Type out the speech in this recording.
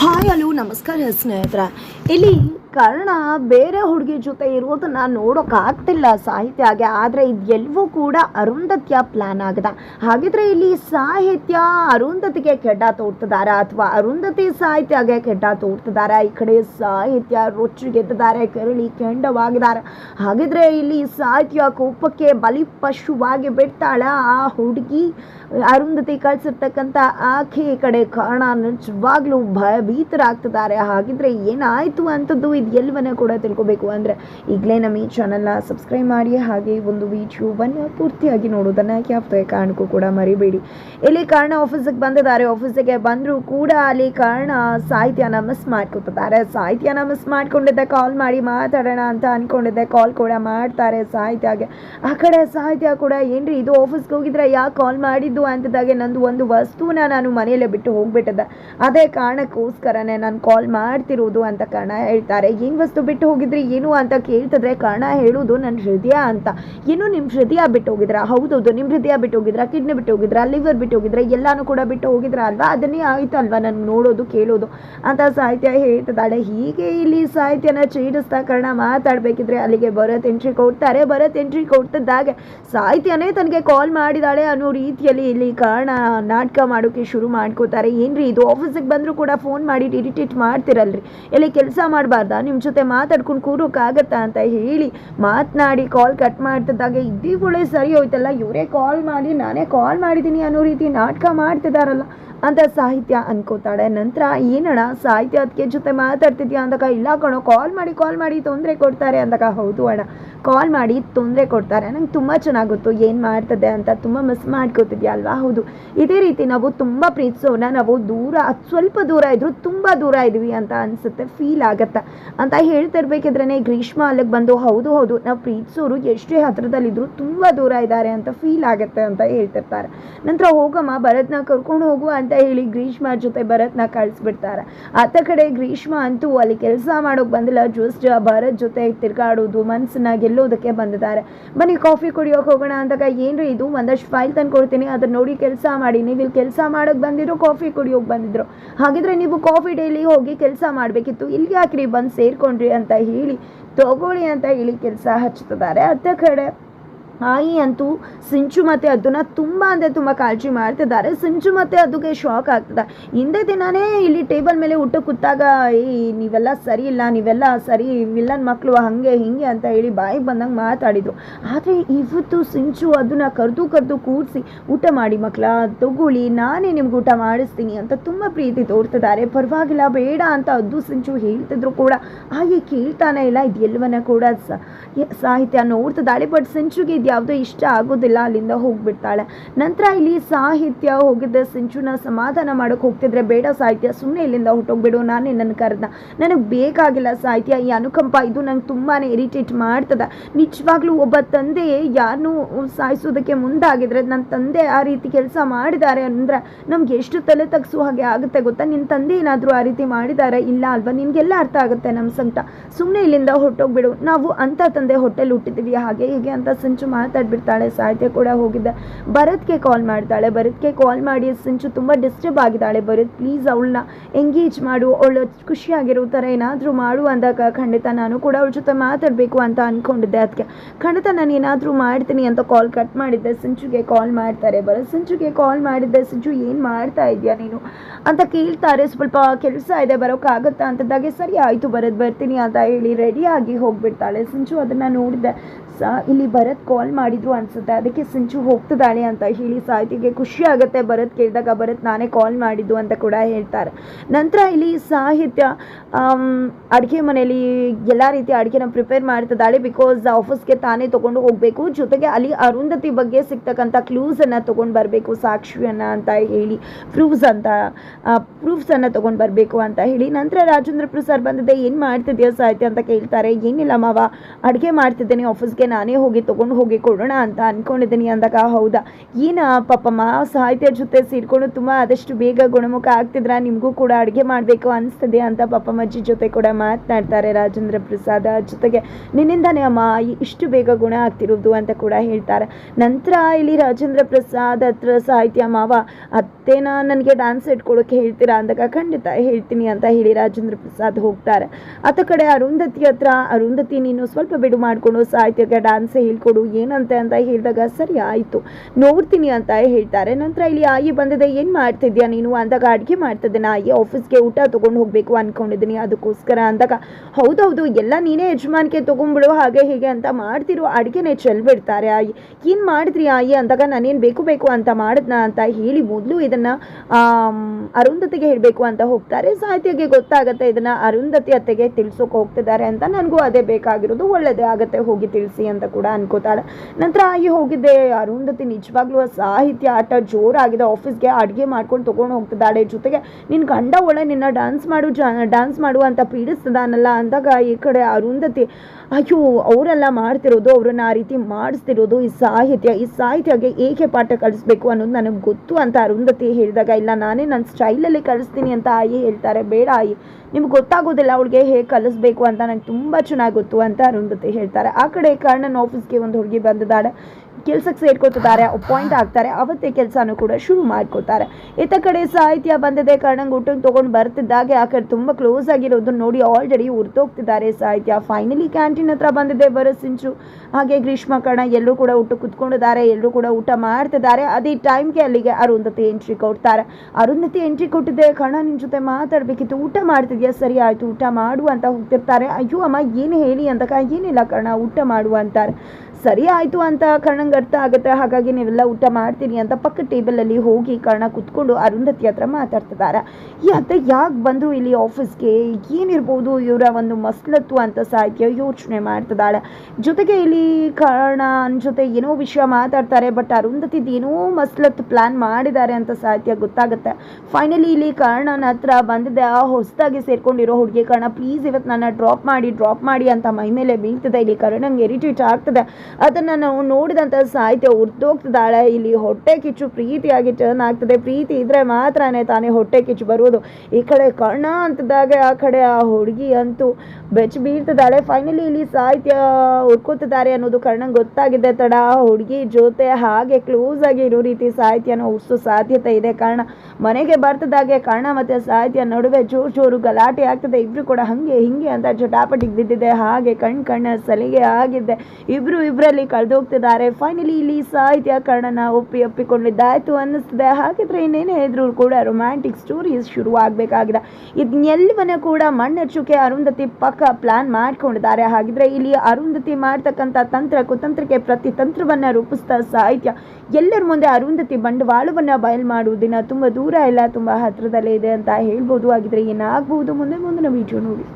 Hi hello ನಮಸ್ಕಾರ ಸ್ನೇಹಿತರ. ಇಲ್ಲಿ ಕರ್ಣ ಬೇರೆ ಹುಡುಗಿ ಜೊತೆ ಇರೋದನ್ನ ನೋಡೋಕ್ಕಾಗ್ತಿಲ್ಲ ಸಾಹಿತ್ಯಗೆ ಆದರೆ ಇದೆಲ್ಲವೂ ಕೂಡ ಅರುಂಧತ್ಯ ಪ್ಲಾನ್ ಆಗದ. ಹಾಗಿದ್ರೆ ಇಲ್ಲಿ ಸಾಹಿತ್ಯ ಅರುಂಧತಿಗೆ ಕೆಡ್ಡ ತೋರ್ತಿದಾರ ಅಥವಾ ಅರುಂಧತಿ ಸಾಹಿತ್ಯಗೆ ಕೆಡ್ಡ ತೋರ್ತಿದಾರ? ಈ ಕಡೆ ಸಾಹಿತ್ಯ ರೊಚ್ಚಿಗೆದ್ದಿದ್ದಾರೆ ಕೆರಳಿ ಕೆಂಡವಾಗಿದ್ದಾರೆ. ಹಾಗಿದ್ರೆ ಇಲ್ಲಿ ಸಾಹಿತ್ಯ ಕೋಪಕ್ಕೆ ಬಲಿ ಪಶುವಾಗಿ ಬಿಡ್ತಾಳ ಆ ಹುಡುಗಿ. ಅರುಂಧತಿ ಕಳ್ಸಿರ್ತಕ್ಕಂಥ ಆಕೆ ಈ ಕಡೆ ಕಾರಣ ನಿಜವಾಗ್ಲೂ ಭಯಭೀತರಾಗ್ತಿದ್ದಾರೆ. ಹಾಗಿದ್ರೆ ಏನಾಯ್ತು ಅಂತದ್ದು ಎಲ್ಲವನ್ನ ಕೂಡ ತಿಳ್ಕೊಬೇಕು. ಅಂದರೆ ಈಗಲೇ ನಮ್ಮ ಈ ಚಾನಲ್ನ ಸಬ್ಸ್ಕ್ರೈಬ್ ಮಾಡಿ, ಹಾಗೆ ಒಂದು ವಿಡಿಯೋವನ್ನು ಪೂರ್ತಿಯಾಗಿ ನೋಡೋದನ್ನ ಯಾವುದೇ ಕಾರಣಕ್ಕೂ ಕೂಡ ಮರಿಬೇಡಿ. ಇಲ್ಲಿ ಕಾರಣ ಆಫೀಸಿಗೆ ಬಂದಿದ್ದಾರೆ? ಆಫೀಸಿಗೆ ಬಂದರೂ ಕೂಡ ಅಲ್ಲಿ ಕಾರಣ ಸಾಹಿತ್ಯನ ಮಿಸ್ ಮಾಡ್ಕೊತಿದ್ದಾರೆ. ಸಾಹಿತ್ಯನ ಮಿಸ್ ಮಾಡ್ಕೊಂಡಿದ್ದೆ ಕಾಲ್ ಮಾಡಿ ಮಾತಾಡೋಣ ಅಂತ ಅಂದ್ಕೊಂಡಿದ್ದೆ ಕಾಲ್ ಕೂಡ ಮಾಡ್ತಾರೆ ಸಾಹಿತ್ಯಗೆ. ಆ ಕಡೆ ಸಾಹಿತ್ಯ ಕೂಡ ಏನ್ರಿ, ಇದು ಆಫೀಸ್ಗೆ ಹೋಗಿದ್ರೆ ಯಾಕೆ ಕಾಲ್ ಮಾಡಿದ್ದು ಅಂತಿದ್ದಾಗೆ ನಂದು ಒಂದು ವಸ್ತುನ ನಾನು ಮನೆಯಲ್ಲೇ ಬಿಟ್ಟು ಹೋಗ್ಬಿಟ್ಟಿದ್ದೆ. ಅದೇ ಕಾರಣಕ್ಕೋಸ್ಕರನೇ ನಾನು ಕಾಲ್ ಮಾಡ್ತಿರೋದು ಅಂತ ಕಾರಣ ಹೇಳ್ತಾರೆ. ಏನು ವಸ್ತು ಬಿಟ್ಟು ಹೋಗಿದ್ರಿ, ಏನು ಅಂತ ಕೇಳ್ತಿದ್ರೆ ಕಾರಣ ಹೇಳೋದು ನನ್ನ ಹೃದಯ ಅಂತ. ಏನು ನಿಮ್ಮ ಹೃದಯ ಬಿಟ್ಟು ಹೋಗಿದ್ರ? ಹೌದೌದು ನಿಮ್ಮ ಹೃದಯ ಬಿಟ್ಟು ಹೋಗಿದ್ರ? ಕಿಡ್ನಿ ಬಿಟ್ಟು ಹೋಗಿದ್ರ? ಲಿವರ್ ಬಿಟ್ಟು ಹೋಗಿದ್ರ? ಎಲ್ಲಾನು ಕೂಡ ಬಿಟ್ಟು ಹೋಗಿದ್ರ ಅಲ್ವಾ? ಅದನ್ನೇ ಆಯ್ತು ಅಲ್ವಾ ನಾನು ನೋಡೋದು, ಕೇಳೋದು? ಅಂತ ಸಾಹಿತ್ಯ ಹೇಳ್ತಿದ್ದಾಳೆ. ಹೀಗೆ ಇಲ್ಲಿ ಸಾಹಿತ್ಯನ ಛೇಡಿಸ್ತಾ ಕಾರಣ ಮಾತಾಡ್ಬೇಕಿದ್ರೆ ಅಲ್ಲಿಗೆ ಭರತ್ ಎಂಟ್ರಿ ಕೊಡ್ತಾರೆ. ಭರತ್ ಎಂಟ್ರಿ ಕೊಡ್ತಿದ್ದಾಗೆ ಸಾಹಿತ್ಯನೇ ತನಗೆ ಕಾಲ್ ಮಾಡಿದಾಳೆ ಅನ್ನೋ ರೀತಿಯಲ್ಲಿ ಇಲ್ಲಿ ಕಾರಣ ನಾಟಕ ಮಾಡೋಕೆ ಶುರು ಮಾಡ್ಕೋತಾರೆ. ಏನ್ರಿ ಇದು? ಆಫೀಸಿಗೆ ಬಂದರೂ ಕೂಡ ಫೋನ್ ಮಾಡಿ ಇರಿಟೇಟ್ ಮಾಡ್ತಿರಲ್ರಿ? ಎಲ್ಲಿ ಕೆಲಸ ಮಾಡಬಾರ್ದಾ? ನಿಮ್ಮ ಜೊತೆ ಮಾತಾಡ್ಕೊಂಡು ಕೂರೋಕ್ಕಾಗತ್ತಾ ಅಂತ ಹೇಳಿ ಮಾತನಾಡಿ ಕಾಲ್ ಕಟ್ ಮಾಡ್ತಿದ್ದಾಗ. ಕೂಡ ಸರಿ ಹೋಯ್ತಲ್ಲ, ಇವರೇ ಕಾಲ್ ಮಾಡಿ, ನಾನೇ ಕಾಲ್ ಮಾಡಿದ್ದೀನಿ ಅನ್ನೋ ರೀತಿ ನಾಟಕ ಮಾಡ್ತಿದ್ದಾರಲ್ಲ ಅಂತ ಸಾಹಿತ್ಯ ಅನ್ಕೋತಾಳೆ. ನಂತರ, ಏನಣ್ಣ, ಸಾಹಿತ್ಯ ಅದಕ್ಕೆ ಜೊತೆ ಮಾತಾಡ್ತಿದ್ಯಾ ಅಂದಾಗ? ಇಲ್ಲ ಕಣೋ ಕಾಲ್ ಮಾಡಿ ಕಾಲ್ ಮಾಡಿ, ತೊಂದರೆ ಕೊಡ್ತಾರೆ ಅಂದಾಗ. ಹೌದು ಅಣ್ಣ ಕಾಲ್ ಮಾಡಿ, ತೊಂದರೆ ಕೊಡ್ತಾರೆ. ನಂಗೆ ತುಂಬ ಚೆನ್ನಾಗಿ ಗೊತ್ತು ಏನು ಮಾಡ್ತದೆ ಅಂತ ತುಂಬ ಮಿಸ್ ಮಾಡ್ಕೋತಿದ್ಯಾ ಅಲ್ವಾ? ಹೌದು. ಇದೇ ರೀತಿ ನಾವು ತುಂಬ ಪ್ರೀತಿಸೋಣ ನಾವು ದೂರ ಸ್ವಲ್ಪ ದೂರ ಇದ್ದರೂ ತುಂಬ ದೂರ ಇದ್ವಿ ಅಂತ ಅನಿಸುತ್ತೆ. ಫೀಲ್ ಆಗತ್ತೆ? ಅಂತ ಹೇಳ್ತಿರ್ಬೇಕಿದ್ರೆ ಗ್ರೀಷ್ಮ ಅಲ್ಲಿಗೆ ಬಂದು, ಹೌದು ಹೌದು, ನಾವು ಪ್ರೀತಿಸೋರು ಎಷ್ಟೇ ಹತ್ರದಲ್ಲಿದ್ದರೂ ತುಂಬ ದೂರ ಇದ್ದಾರೆ ಅಂತ ಫೀಲ್ ಆಗುತ್ತೆ ಅಂತ ಹೇಳ್ತಿರ್ತಾರೆ. ನಂತರ ಹೋಗಮ್ಮ, ಭರತ್ನ ಕರ್ಕೊಂಡು ಹೋಗು ಅಂತ ಹೇಳಿ ಗ್ರೀಷ್ಮ ಜೊತೆ ಭರತ್ನ ಕಳಿಸ್ಬಿಡ್ತಾರೆ. ಆತ ಕಡೆ ಗ್ರೀಷ್ಮ ಅಂತೂ ಅಲ್ಲಿ ಕೆಲಸ ಮಾಡೋಕೆ ಬಂದಿಲ್ಲ ಜಸ್ಟ್ ಭರತ್ ಜೊತೆ ತಿರ್ಗಾಡೋದು ಮನಸ್ಸನ್ನ ಗೆಲ್ಲೋದಕ್ಕೆ ಬಂದಿದ್ದಾರೆ. ಬನ್ನಿ ಕಾಫಿ ಕುಡಿಯೋಕೆ ಹೋಗೋಣ ಅಂದಾಗ ಏನ್ರಿ ಇದು? ಒಂದಷ್ಟು ಫೈಲ್ ತಂದು ಕೊಡ್ತೀನಿ, ಅದನ್ನ ನೋಡಿ ಕೆಲಸ ಮಾಡಿ. ನೀವು ಇಲ್ಲಿ ಕೆಲಸ ಮಾಡೋಕೆ ಬಂದಿದ್ರು ಕಾಫಿ ಕುಡಿಯೋಕೆ ಬಂದಿದ್ರು. ಹಾಗಿದ್ರೆ ನೀವು ಕಾಫಿ ಡೈಲಿ ಹೋಗಿ ಕೆಲಸ ಮಾಡಬೇಕಿತ್ತು. ಇಲ್ಲಿ ಯಾಕ್ರಿ ಬಂದು ಸೇರ್ಕೊಂಡ್ರಿ ಅಂತ ಹೇಳಿ ತಗೊಳ್ಳಿ ಅಂತ ಹೇಳಿ ಕೆಲಸ ಹಚ್ತಿದ್ದಾರೆ ಅತ್ತ ಕಡೆ ಆಯಿ ಅಂತೂ ಸಿಂಚು ಮತ್ತು ಅದನ್ನು ತುಂಬ ಅಂದರೆ ತುಂಬ ಕಾಳಜಿ ಮಾಡ್ತಿದ್ದಾರೆ. ಸಿಂಚು ಮತ್ತು ಅದಕ್ಕೆ ಶಾಕ್ ಆಗ್ತದೆ. ಹಿಂದೆ ದಿನವೇ ಇಲ್ಲಿ ಟೇಬಲ್ ಮೇಲೆ ಊಟ ಕೂತಾಗ ಈ ನೀವೆಲ್ಲ ಸರಿ ಇಲ್ಲ, ನೀವೆಲ್ಲ ಸರಿ ವಿಲ್ಲನ್ ಮಕ್ಕಳು ಹಾಗೆ, ಹಿಂಗೆ ಅಂತ ಹೇಳಿ ಬಾಯಿಗೆ ಬಂದಂಗೆ ಮಾತಾಡಿದರು. ಆದರೆ ಇವತ್ತು ಸಿಂಚು ಅದನ್ನು ಕರೆದು ಕರೆದು ಕೂಡಿಸಿ, ಊಟ ಮಾಡಿ ಮಕ್ಕಳ ತಗೊಳ್ಳಿ, ನಾನೇ ನಿಮ್ಗೆ ಊಟ ಮಾಡಿಸ್ತೀನಿ ಅಂತ ತುಂಬ ಪ್ರೀತಿ ತೋರ್ತಿದ್ದಾರೆ. ಪರವಾಗಿಲ್ಲ, ಬೇಡ ಅಂತ ಅದು ಸಿಂಚು ಹೇಳ್ತಿದ್ರು ಕೂಡ. ಹಾಗೆ ಕೇಳ್ತಾನೆ ಇಲ್ಲ ಇದು ಎಲ್ಲವನ್ನ ಕೂಡ ಸಾಹಿತ್ಯ ನೋಡ್ತಿದ್ದಾಳೆ. ಬಟ್ ಸಿಂಚುಗೆ ಇದು ಯಾವುದೋ ಇಷ್ಟ ಆಗೋದಿಲ್ಲ, ಅಲ್ಲಿಂದ ಹೋಗ್ಬಿಡ್ತಾಳೆ. ನಂತರ ಇಲ್ಲಿ ಸಾಹಿತ್ಯ, ಹೋಗಿದ್ದ ಸಿಂಚುನ ಸಮಾಧಾನ ಮಾಡೋಕೆ ಹೋಗ್ತಿದ್ರೆ ಬೇಡ ಸಾಹಿತ್ಯ ಸುಮ್ಮನೆ ಇಲ್ಲಿಂದ ಹೊಟ್ಟೋಗ್ಬಿಡು ನಾನೇ ನನ್ನ ಕರೆದ. ನನಗೆ ಬೇಕಾಗಿಲ್ಲ ಸಾಹಿತ್ಯ, ಈ ಅನುಕಂಪ, ಇದು ನಂಗೆ ತುಂಬಾ ಇರಿಟೇಟ್ ಮಾಡ್ತದೆ. ನಿಜವಾಗ್ಲೂ ಒಬ್ಬ ತಂದೆ ಯಾರನ್ನೂ ಸಾಯಿಸೋದಕ್ಕೆ ಮುಂದಾಗಿದ್ರೆ ನನ್ನ ತಂದೆ ಆ ರೀತಿ ಕೆಲಸ ಮಾಡಿದ್ದಾರೆ ಅಂದ್ರೆ ನಮ್ಗೆ ಎಷ್ಟು ತಲೆ ತಗ್ಸೋ ಹಾಗೆ ಆಗುತ್ತೆ ಗೊತ್ತಾ? ನಿನ್ನ ತಂದೆ ಏನಾದರೂ ಆ ರೀತಿ ಮಾಡಿದ್ದಾರೆ ಇಲ್ಲ ಅಲ್ವಾ? ನಿನಗೆಲ್ಲ ಅರ್ಥ ಆಗುತ್ತೆ ನಮ್ಮ ಸಂಕಟ. ಸುಮ್ಮನೆ ಇಲ್ಲಿಂದ ಹೊಟ್ಟೋಗ್ಬಿಡು ನಾವು ಅಂತ ತಂದೆ ಹೊಟ್ಟೆಲ್ ಹುಟ್ಟಿದ್ದೀವಿ ಹಾಗೆ ಹೀಗೆ ಅಂತ ಸಿಂಚು ಮಾತಾಡ್ಬಿಡ್ತಾಳೆ. ಸಾಹಿತ್ಯ ಕೂಡ ಹೋಗಿದ್ದ ಭರತ್ಗೆ ಕಾಲ್ ಮಾಡ್ತಾಳೆ. ಭರತ್ಗೆ ಕಾಲ್ ಮಾಡಿ ಸಿಂಚು ತುಂಬ ಡಿಸ್ಟರ್ಬ್ ಆಗಿದ್ದಾಳೆ. ಭರತ್ ಪ್ಲೀಸ್ ಅವಳನ್ನ ಎಂಗೇಜ್ ಮಾಡು. ಅವಳು ಖುಷಿಯಾಗಿರೋ ಥರ ಏನಾದರೂ ಮಾಡು ಅಂದಾಗ ಖಂಡಿತ ನಾನು ಕೂಡ ಅವಳ ಜೊತೆ ಮಾತಾಡಬೇಕು ಅಂತ ಅಂದ್ಕೊಂಡಿದ್ದೆ ಅದಕ್ಕೆ ಖಂಡಿತ ನಾನು ಏನಾದರೂ ಮಾಡ್ತೀನಿ ಅಂತ ಕಾಲ್ ಕಟ್ ಮಾಡಿದ್ದೆ. ಸಿಂಚುಗೆ ಕಾಲ್ ಮಾಡ್ತಾರೆ. ಭರತ್, ಸಿಂಚುಗೆ ಕಾಲ್ ಮಾಡಿದ್ದೆ. ಸಿಂಚು, ಏನು ಮಾಡ್ತಾ ಇದೆಯಾ ನೀನು? ಅಂತ ಕೇಳ್ತಾರೆ. ಸ್ವಲ್ಪ ಕೆಲಸ ಇದೆ. ಬರೋಕ್ಕಾಗುತ್ತಾ ಅಂತದಾಗೆ ಸರಿ ಆಯಿತು ಭರತ್, ಬರ್ತೀನಿ ಅಂತ ಹೇಳಿ ರೆಡಿಯಾಗಿ ಹೋಗಿಬಿಡ್ತಾಳೆ. ಸಿಂಚು ಅದನ್ನು ನೋಡಿದೆ, ಸಾ, ಇಲ್ಲಿ ಭರತ್ ಕಾಲ್ ಮಾಡಿದ್ರು ಅನ್ಸುತ್ತೆ. ಅದಕ್ಕೆ ಸಿಂಚು ಹೋಗ್ತಿದ್ದಾಳೆ ಅಂತ ಹೇಳಿ ಸಾಹಿತಿಗೆ ಖುಷಿ ಆಗುತ್ತೆ. ಭರತ್ ಕೇಳಿದಾಗ, ಭರತ್, ನಾನೇ ಕಾಲ್ ಮಾಡಿದ್ದು ಅಂತ ಕೂಡ ಹೇಳ್ತಾರೆ. ನಂತರ ಇಲ್ಲಿ ಸಾಹಿತ್ಯ ಅಡುಗೆ ಮನೆಯಲ್ಲಿ ಎಲ್ಲ ರೀತಿಯ ಅಡುಗೆನ ಪ್ರಿಪೇರ್ ಮಾಡ್ತಿದ್ದಾಳೆ ಬಿಕಾಸ್ ಆಫೀಸ್ಗೆ ತಾನೇ ತೊಗೊಂಡು ಹೋಗಬೇಕು. ಜೊತೆಗೆ ಅಲ್ಲಿ ಅರುಂಧತಿ ಬಗ್ಗೆ ಸಿಗ್ತಕ್ಕಂಥ ಕ್ಲೂಸನ್ನು ತೊಗೊಂಡು ಬರಬೇಕು, ಸಾಕ್ಷಿಯನ್ನು ಅಂತ ಹೇಳಿ. ಪ್ರೂಫ್ಸ್ ಅಂತ ಪ್ರೂಫ್ಸನ್ನು ತೊಗೊಂಡು ಬರಬೇಕು ಅಂತ ಹೇಳಿ. ನಂತರ ರಾಜೇಂದ್ರ ಪ್ರಸಾದ್ ಬಂದಿದ್ದೆ ಏನು ಮಾಡ್ತಿದ್ಯಾ ಸಾಹಿತ್ಯ? ಅಂತ ಕೇಳ್ತಾರೆ. ಏನಿಲ್ಲ ಮಾವ, ಅಡುಗೆ ಮಾಡ್ತಿದ್ದೇನೆ. ಆಫೀಸ್ಗೆ ನಾನೇ ಹೋಗಿ ತೊಗೊಂಡು ಹೋಗಿ ಅವ್ರಿಗೆ ಕೊಡೋಣ ಅಂತ ಅಂದ್ಕೊಂಡಿದ್ದೀನಿ ಅಂದಾಗ, ಹೌದಾ? ಏನ ಪಾಪಮ್ಮ ಸಾಹಿತ್ಯ ಜೊತೆ ಸೇರಿಕೊಂಡು ತುಂಬ ಆದಷ್ಟು ಬೇಗ ಗುಣಮುಖ ಆಗ್ತಿದ್ರ, ನಿಮಗೂ ಕೂಡ ಅಡುಗೆ ಮಾಡಬೇಕು ಅನಿಸ್ತದೆ ಅಂತ ಪಾಪಮ್ಮಜ್ಜಿ ಜೊತೆ ಕೂಡ ಮಾತನಾಡ್ತಾರೆ ರಾಜೇಂದ್ರ ಪ್ರಸಾದ ಜೊತೆಗೆ. ನಿನ್ನಿಂದಾನೇ ಅಮ್ಮ, ಇಷ್ಟು ಬೇಗ ಗುಣ ಆಗ್ತಿರೋದು ಅಂತ ಕೂಡ ಹೇಳ್ತಾರೆ. ನಂತರ ಇಲ್ಲಿ ರಾಜೇಂದ್ರ ಪ್ರಸಾದ್ ಹತ್ರ ಸಾಹಿತ್ಯ ಮಾವ ಅತ್ತೇನ ನನಗೆ ಡ್ಯಾನ್ಸ್ ಇಟ್ಕೊಳ್ಳೋಕೆ ಹೇಳ್ತೀರಾ ಅಂದಾಗ, ಖಂಡಿತ ಹೇಳ್ತೀನಿ ಅಂತ ಹೇಳಿ ರಾಜೇಂದ್ರ ಪ್ರಸಾದ್ ಹೋಗ್ತಾರೆ. ಆತ ಕಡೆ ಅರುಂಧತಿ ಹತ್ರ, ಅರುಂಧತಿ ನೀನು ಸ್ವಲ್ಪ ಬಿಡು ಮಾಡಿಕೊಂಡು ಸಾಹಿತ್ಯಕ್ಕೆ ಡ್ಯಾನ್ಸ್ ಹೇಳ್ಕೊಡು ಏನಂತೆ ಅಂತ ಹೇಳಿದಾಗ, ಸರಿ, ಆಯಿತು, ನೋಡ್ತೀನಿ ಅಂತ ಹೇಳ್ತಾರೆ. ನಂತರ ಇಲ್ಲಿ ಆಯಿ ಬಂದಿದೆ, ಏನು ಮಾಡ್ತಿದ್ಯಾ ನೀನು? ಅಂದಾಗ, ಅಡುಗೆ ಮಾಡ್ತಿದ್ದೇನೆ ಆಯಿ ಆಫೀಸ್ಗೆ ಊಟ ತೊಗೊಂಡು ಹೋಗಬೇಕು ಅಂದ್ಕೊಂಡಿದ್ದೀನಿ ಅದಕ್ಕೋಸ್ಕರ ಅಂದಾಗ, ಹೌದೌದು, ಎಲ್ಲ ನೀನೇ ಯಜಮಾನಿಗೆ ತೊಗೊಂಡ್ಬಿಡು, ಹಾಗೆ ಹೀಗೆ ಅಂತ ಮಾಡ್ತಿರೋ. ಅಡುಗೆನೇ ಚೆಲ್ಬಿಡ್ತಾರೆ ಆಯಿ. ಏನು ಮಾಡಿದ್ರಿ ಆಯಿ? ಅಂದಾಗ, ನಾನೇನು ಬೇಕು ಬೇಕು ಅಂತ ಮಾಡಿದ್ನ? ಅಂತ ಹೇಳಿ ಮೊದಲು ಇದನ್ನು ಅರುಂಧತಿಗೆ ಹೇಳಬೇಕು ಅಂತ ಹೋಗ್ತಾರೆ. ಸಾಹಿತ್ಯಗೆ ಗೊತ್ತಾಗುತ್ತೆ ಇದನ್ನ ಅರುಂಧತಿ ಅತ್ತೆಗೆ ತಿಳಿಸೋಕೆ ಹೋಗ್ತಿದ್ದಾರೆ ಅಂತ. ನನಗೂ ಅದೇ ಬೇಕಾಗಿರೋದು. ಒಳ್ಳೆಯದೇ ಆಗುತ್ತೆ, ಹೋಗಿ ತಿಳಿಸಿ ಅಂತ ಕೂಡ ಅನ್ಕೋತಾಳೆ. ನಂತರ ಆಗಿ ಹೋಗಿದ್ದೆ ಅರುಂಧತಿ ನಿಜವಾಗ್ಲೂ ಆ ಸಾಹಿತ್ಯ ಆಟ ಜೋರಾಗಿದೆ. ಆಫೀಸ್ಗೆ ಅಡುಗೆ ಮಾಡ್ಕೊಂಡು ತೊಗೊಂಡು ಹೋಗ್ತಿದ್ದಾಳೆ. ಜೊತೆಗೆ ನಿನ್ನ ಗಂಡ ಒಳ್ಳೆ ನಿನ್ನ ಡ್ಯಾನ್ಸ್ ಮಾಡು ಡ್ಯಾನ್ಸ್ ಮಾಡು ಅಂತ ಪೀಡಿಸ್ತಿದ್ದಾನಲ್ಲ ಅಂದಾಗ ಈ ಕಡೆ ಅರುಂಧತಿ ಅಯ್ಯೋ, ಅವರೆಲ್ಲ ಮಾಡ್ತಿರೋದು, ಅವ್ರನ್ನ ಆ ರೀತಿ ಮಾಡಿಸ್ತಿರೋದು ಈ ಸಾಹಿತ್ಯ. ಈ ಸಾಹಿತ್ಯಗೆ ಏಕೆ ಪಾಠ ಕಲಿಸ್ಬೇಕು ಅನ್ನೋದು ನನಗೆ ಗೊತ್ತು ಅಂತ ಅರುಂಧತಿ ಹೇಳಿದಾಗ, ಇಲ್ಲ, ನಾನೇ ನನ್ನ ಸ್ಟೈಲಲ್ಲಿ ಕಲಿಸ್ತೀನಿ ಅಂತ ಆಯಿ ಹೇಳ್ತಾರೆ. ಬೇಡ ಆಯಿ ನಿಮ್ಗೆ ಗೊತ್ತಾಗೋದಿಲ್ಲ ಅವಳಿಗೆ ಹೇಗೆ ಕಲಿಸ್ಬೇಕು ಅಂತ, ನಂಗೆ ತುಂಬ ಚೆನ್ನಾಗಿ ಗೊತ್ತು ಅಂತ ಅರುಂಧತಿ ಹೇಳ್ತಾರೆ. ಆ ಕಡೆ ಕರ್ಣನ್ ಆಫೀಸ್ಗೆ ಒಂದು ಹುಡುಗಿ ಬಂದಿದ್ದಾಳೆ. ಕೆಲ್ಸಕ್ಕೆ ಸೇರ್ಕೋತಿದ್ದಾರೆ ಅಪಾಯಿಂಟ್ ಆಗ್ತಾರೆ, ಅವತ್ತೇ ಕೆಲಸನೂ ಕೂಡ ಶುರು ಮಾಡ್ಕೋತಾರೆ. ಇತ್ತ ಕಡೆ ಸಾಹಿತ್ಯ ಬಂದಿದೆ, ಕರ್ಣಂಗೆ ಊಟಕ್ಕೆ ತೊಗೊಂಡು ಬರ್ತಿದ್ದಾಗೆ, ಆ ಕಡೆ ತುಂಬ ಕ್ಲೋಸ್ ಆಗಿರೋದನ್ನ ನೋಡಿ ಆಲ್ರೆಡಿ ಉರ್ತೋಗ್ತಿದ್ದಾರೆ ಸಾಹಿತ್ಯ. ಫೈನಲಿ ಕ್ಯಾಂಟೀನ್ ಹತ್ರ ಬಂದಿದೆ ಬರಸಿಂಚು ಹಾಗೆ ಗ್ರೀಷ್ಮ ಕರ್ಣ ಎಲ್ಲರೂ ಕೂಡ ಊಟ ಕುತ್ಕೊಂಡಿದ್ದಾರೆ, ಎಲ್ಲರೂ ಕೂಡ ಊಟ ಮಾಡ್ತಿದ್ದಾರೆ. ಅದೇ ಟೈಮ್ಗೆ ಅಲ್ಲಿಗೆ ಅರುಂಧತಿ ಎಂಟ್ರಿ ಕೊಡ್ತಾರೆ. ಅರುಂಧತಿ ಎಂಟ್ರಿ ಕೊಟ್ಟಿದ್ದೆ, ಕರ್ಣ ನಿನ್ನ ಜೊತೆ ಮಾತಾಡಬೇಕಿತ್ತು, ಊಟ ಮಾಡ್ತಿದ್ಯಾ? ಸರಿ ಆಯಿತು, ಊಟ ಮಾಡು ಅಂತ ಹೋಗ್ತಿರ್ತಾರೆ. ಅಯ್ಯೋ ಅಮ್ಮ, ಏನು ಹೇಳಿ ಅಂತಕ ಏನಿಲ್ಲ ಕರ್ಣ, ಊಟ ಮಾಡು ಅಂತಾರೆ. ಸರಿ ಆಯಿತು ಅಂತ ಕರ್ಣಂಗೆ ಅರ್ಥ ಆಗುತ್ತೆ, ಹಾಗಾಗಿ ನೀವೆಲ್ಲ ಊಟ ಮಾಡ್ತೀನಿ ಅಂತ ಪಕ್ಕ ಟೇಬಲಲ್ಲಿ ಹೋಗಿ ಕಾರಣ ಕುತ್ಕೊಂಡು ಅರುಂಧತಿ ಹತ್ರ ಮಾತಾಡ್ತಿದ್ದಾರೆ. ಈ ಅತ್ತ ಯಾಕೆ ಬಂದರು ಇಲ್ಲಿ ಆಫೀಸ್ಗೆ ಏನಿರ್ಬೋದು ಇವರ ಒಂದು ಮಸ್ಲತ್ತು ಅಂತ ಸಾಹಿತ್ಯ ಯೋಚನೆ ಮಾಡ್ತಿದ್ದಾಳೆ. ಜೊತೆಗೆ ಇಲ್ಲಿ ಕರ್ಣನ್ ಜೊತೆ ಏನೋ ವಿಷಯ ಮಾತಾಡ್ತಾರೆ ಬಟ್ ಅರುಂಧತಿದ್ದು ಏನೋ ಮಸ್ಲತ್ತು ಪ್ಲ್ಯಾನ್ ಮಾಡಿದ್ದಾರೆ ಅಂತ ಸಾಹಿತ್ಯ ಗೊತ್ತಾಗುತ್ತೆ. ಫೈನಲಿ ಇಲ್ಲಿ ಕರ್ಣನ ಹತ್ರ ಬಂದಿದೆ, ಆ ಹೊಸದಾಗಿ ಸೇರ್ಕೊಂಡಿರೋ ಹುಡುಗಿ. ಕಾರಣ ಪ್ಲೀಸ್ ಇವತ್ತು ನನ್ನ ಡ್ರಾಪ್ ಮಾಡಿ ಡ್ರಾಪ್ ಮಾಡಿ ಅಂತ ಮೈ ಮೇಲೆ ಬೀಳ್ತಿದೆ. ಇಲ್ಲಿ ಕರ್ಣಂಗೆ ಇರಿಟೇಟ್ ಆಗ್ತದೆ. ಅದನ್ನು ನಾವು ನೋಡಿದಂಥ ಸಾಹಿತ್ಯ ಉರ್ದೋಗ್ತಿದ್ದಾಳೆ ಇಲ್ಲಿ ಹೊಟ್ಟೆ ಕಿಚ್ಚು ಪ್ರೀತಿಯಾಗಿ ಟರ್ನ್ ಆಗ್ತದೆ. ಪ್ರೀತಿ ಇದ್ರೆ ಮಾತ್ರನೇ ತಾನೇ ಹೊಟ್ಟೆ ಕಿಚ್ಚು ಬರುವುದು. ಈ ಕಡೆ ಕರ್ಣ ಅಂತಿದ್ದಾಗ, ಆ ಕಡೆ ಆ ಹುಡುಗಿ ಅಂತೂ ಬೆಚ್ಚ ಬೀಳ್ತಿದ್ದಾಳೆ. ಫೈನಲಿ ಇಲ್ಲಿ ಸಾಹಿತ್ಯ ಹುಡ್ಕೋತಿದ್ದಾರೆ ಅನ್ನೋದು ಕರ್ಣಂಗೆ ಗೊತ್ತಾಗಿದೆ ತಡ. ಆ ಹುಡುಗಿ ಜೊತೆ ಹಾಗೆ ಕ್ಲೋಸ್ ಆಗಿ ಇರೋ ರೀತಿ ಸಾಹಿತ್ಯನ ಉಸು ಸಾಧ್ಯತೆ ಇದೆ. ಕಾರಣ ಮನೆಗೆ ಬರ್ತಿದ್ದಾಗೆ, ಕರ್ಣ ಮತ್ತು ಸಾಹಿತ್ಯ ನಡುವೆ ಜೋರು ಜೋರು ಗಲಾಟೆ ಆಗ್ತದೆ. ಇಬ್ರು ಕೂಡ ಹಂಗೆ ಹಿಂಗೆ ಅಂತ ಜಟಾಪಟಿಗೆ ಬಿದ್ದಿದೆ. ಹಾಗೆ ಕಣ್ ಕಣ್ಣ ಸಲಿಗೆ ಆಗಿದ್ದೆ ಇಬ್ರು ಇಬ್ಬರಲ್ಲಿ ಕಳೆದೋಗ್ತಿದ್ದಾರೆ. ಫೈನಲಿ ಇಲ್ಲಿ ಸಾಹಿತ್ಯ ಕರ್ಣನ ಒಪ್ಪಿ ಒಪ್ಪಿಕೊಂಡಿದ್ದಾಯ್ತು ಅನ್ನಿಸ್ತದೆ. ಹಾಗಿದ್ರೆ ಇನ್ನೇನೇ ಇದ್ರೂ ಕೂಡ ರೊಮ್ಯಾಂಟಿಕ್ ಸ್ಟೋರೀಸ್ ಶುರು ಆಗಬೇಕಾಗಿದೆ ಇದನ್ನೆಲ್ಲವನ್ನ ಕೂಡ ಮಣ್ಣಚ್ಚುಕೆ ಅರುಂಧತಿ ಪಕ್ಕ ಪ್ಲಾನ್ ಮಾಡ್ಕೊಂಡಿದ್ದಾರೆ. ಹಾಗಿದ್ರೆ ಇಲ್ಲಿ ಅರುಂಧತಿ ಮಾಡ್ತಕ್ಕಂಥ ತಂತ್ರ, ಕುತಂತ್ರಕ್ಕೆ ಪ್ರತಿ ತಂತ್ರವನ್ನ ರೂಪಿಸ್ತಾ ಸಾಹಿತ್ಯ. ಎಲ್ಲರ ಮುಂದೆ ಅರುಂಧತಿ ಬಂಡವಾಳವನ್ನ ಬಯಲು ಮಾಡುವುದಿನ ತುಂಬ ದೂರ ಇಲ್ಲ ತುಂಬ ಹತ್ತಿರದಲ್ಲೇ ಇದೆ ಅಂತ ಹೇಳ್ಬೋದು. ಹಾಗಿದ್ರೆ ಏನಾಗ್ಬೋದು? ಮುಂದೆ ಮುಂದಿನ ವಿಡಿಯೋ ನೋಡಿ.